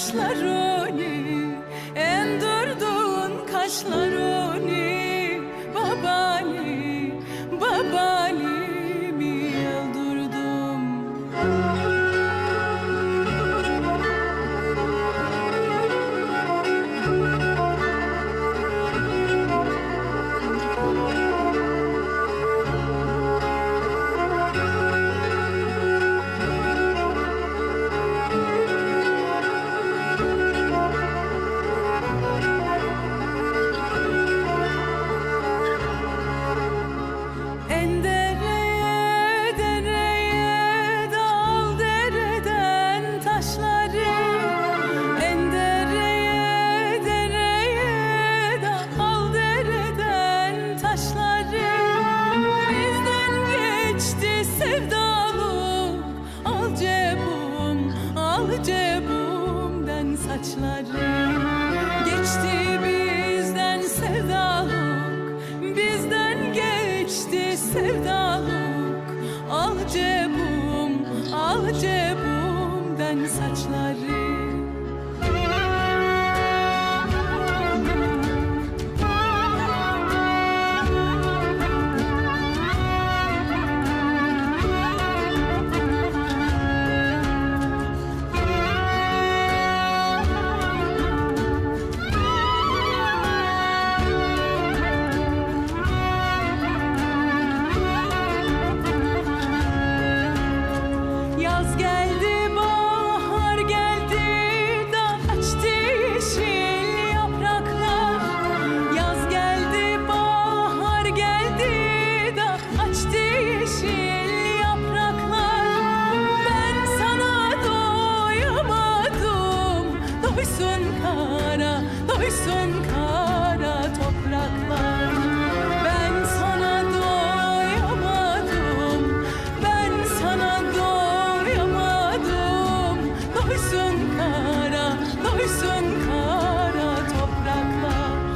kaşlarını saçları. Geçti bizden sevdalık Bizden geçti sevdalık Ah sana doysun kalbim